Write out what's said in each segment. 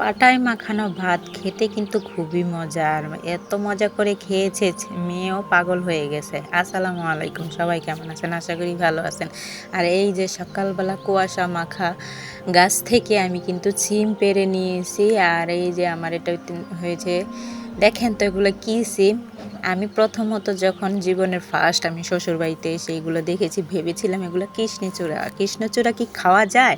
পাটায় মাখানো ভাত খেতে কিন্তু খুবই মজার। এত মজা করে খেয়েছে মেয়েও পাগল হয়ে গেছে। আসসালামু আলাইকুম, সবাই কেমন আছেন? আশা করি ভালো আছেন। আর এই যে সকালবেলা কুয়াশা মাখা গাছ থেকে আমি কিন্তু সিম পেরে নিয়েছি। আর এই যে আমার এটা হয়েছে দেখেন তো এগুলো কী সিম? আমি প্রথমত যখন জীবনের ফার্স্ট আমি শ্বশুরবাড়িতে এসে এগুলো দেখেছি, ভেবেছিলাম এগুলো কৃষ্ণচূড়া। কৃষ্ণচূড়া কি খাওয়া যায়?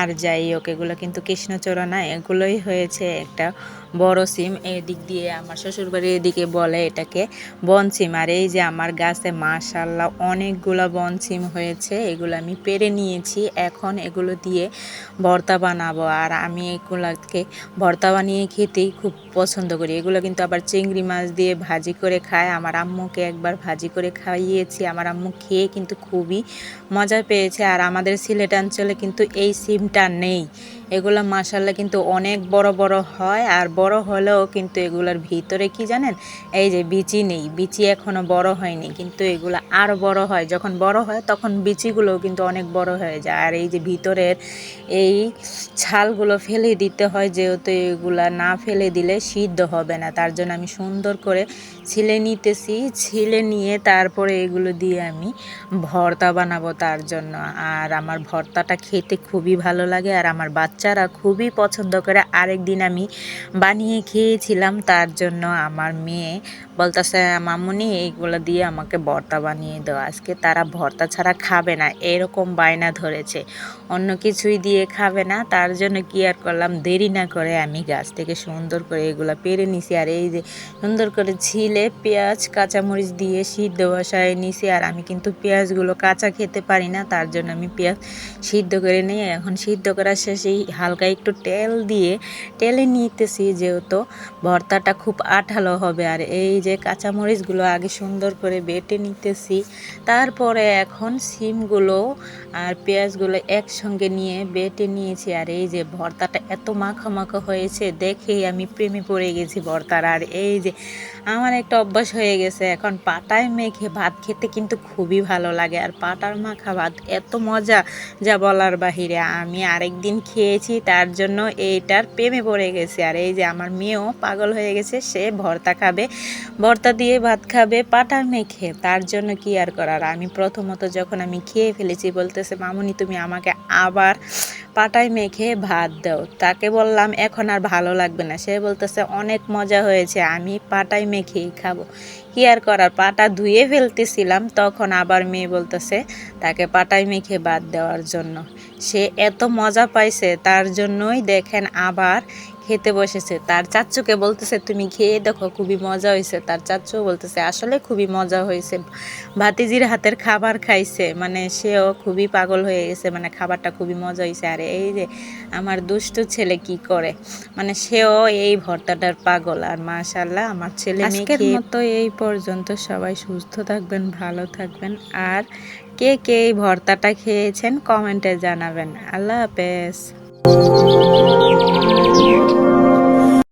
আর যাই হোক, এগুলো কিন্তু কৃষ্ণচূড়া না, এগুলোই হয়েছে একটা বড় সিম এদিক দিয়ে আমার শ্বশুরবাড়ির এদিকে বলে এটাকে বন সিম। আর এই যে আমার গাছে মাশাল্লাহ অনেকগুলো বন সিম হয়েছে, এগুলো আমি পেরে নিয়েছি। এখন এগুলো দিয়ে ভর্তা বানাবো। আর আমি এগুলোকে ভর্তা বানিয়ে খেতেই খুব পছন্দ করি। এগুলো কিন্তু আবার চিংড়ি মাছ দিয়ে ভাজি করে খায়। আমার আম্মুকে একবার ভাজি করে খাইয়েছি। আমার আম্মু খেয়ে কিন্তু খুবই মজা পেয়েছে। আর আমাদের সিলেট অঞ্চলে কিন্তু এই সিমটা নেই। এগুলো মাসাল্লা কিন্তু অনেক বড় বড় হয়, আর বড় হলেও কিন্তু এগুলোর ভিতরে কি জানেন? এই যে বিচি নেই, বিচি এখনও বড় হয়নি, কিন্তু এগুলো আরও বড় হয়। যখন বড় হয় তখন বিচিগুলোও কিন্তু অনেক বড় হয়ে যায়। আর এই যে ভিতরের এই ছালগুলো ফেলে দিতে হয়, যেহেতু এগুলা না ফেলে দিলে সিদ্ধ হবে না। তার জন্য আমি সুন্দর করে ছিলে নিতেছি, ছিলে নিয়ে তারপরে এগুলো দিয়ে আমি ভর্তা বানাবো তার জন্য। আর আমার ভর্তাটা খেতে খুবই ভালো লাগে, আর আমার বাচ্চারা খুবই পছন্দ করে। আরেক দিন আমি বানিয়ে খেয়েছিলাম, তার জন্য আমার মেয়ে বলতেছে, মামুনি, এইগুলো দিয়ে আমাকে ভর্তা বানিয়ে দাও। আজকে তারা ভর্তা ছাড়া খাবে না, এরকম বায়না ধরেছে। অন্য কিছুই দিয়ে খাবে না, তার জন্য কি আর করলাম? দেরি না করে আমি গাছ থেকে সুন্দর করে এগুলো পেরে নিছি। আর এই যে সুন্দর করে ছিলে পেঁয়াজ, কাঁচামরিচ দিয়ে সিদ্ধ বসায় নিছি। আর আমি কিন্তু পেঁয়াজগুলো কাঁচা খেতে পারি না, তার জন্য আমি পেঁয়াজ সিদ্ধ করে নিই এখন সিদ্ধ করার শেষেই হালকা একটু তেল দিয়ে, তেলে নিতেছি যেহেতু ভর্তাটা খুব আঠালো হবে। আর এই যে কাঁচামরিচগুলো আগে সুন্দর করে বেটে নিতেছি, তারপরে এখন সিমগুলো আর পেঁয়াজগুলো একসঙ্গে নিয়ে বেটে নিয়েছি। আর এই যে ভর্তাটা এত মাখা মাখা হয়েছে, দেখেই আমি প্রেমে পড়ে গেছি ভর্তার। আর এই যে আমার একটা অভ্যাস হয়ে গেছে, এখন পাটায় মেখে ভাত খেতে কিন্তু খুবই ভালো লাগে। আর পাটার মাখা ভাত এত মজা, যা বলার বাহিরে। আমি আরেক দিন খেয়েছি, তার জন্য এইটার প্রেমে পড়ে গেছে। আর এই যে আমার মেয়েও পাগল হয়ে গেছে, সে ভর্তা খাবে, ভর্তা দিয়ে ভাত খাবে পাটা মেখে, তার জন্য কি আর করার? আমি প্রথমত যখন আমি খেয়ে ফেলেছি, বলতেছে, মামুনি, তুমি আমাকে আবার পাটায় মেখে ভাত দাও। তাকে বললাম, এখন আর ভালো লাগবে না। সে বলতেছে, অনেক মজা হয়েছে, আমি পাটায় মেখেই খাব। কি আর করার, পাটা ধুয়ে ফেলতেছিলাম, তখন আবার মেয়ে বলতেছে, তাকে পাটায় মেখে ভাত দেওয়ার জন্য। সে এত মজা পাইছে, তার জন্যই দেখেন আবার খেতে বসেছে। তার চাচ্চুকে বলতেছে তুমি খেয়ে দেখো খুবই মজা হয়েছে তার চাচ্চু বলতেছে আসলে খুবই মজা হয়েছে ভাতিজির হাতের খাবার খাইছে মানে সেও খুবই পাগল হয়ে গেছে মানে খাবারটা খুবই মজা হয়েছে আর এই যে আমার দুষ্টু ছেলে কি করে? মানে সেও এই ভর্তাটার পাগল। আর মাশাল্লাহ আমার ছেলে আজকের মতো এই পর্যন্ত সবাই সুস্থ থাকবেন ভালো থাকবেন। আর কে কে এই ভর্তাটা খেয়েছেন কমেন্টে জানাবেন। আল্লাহ হাফেজ। Thank you.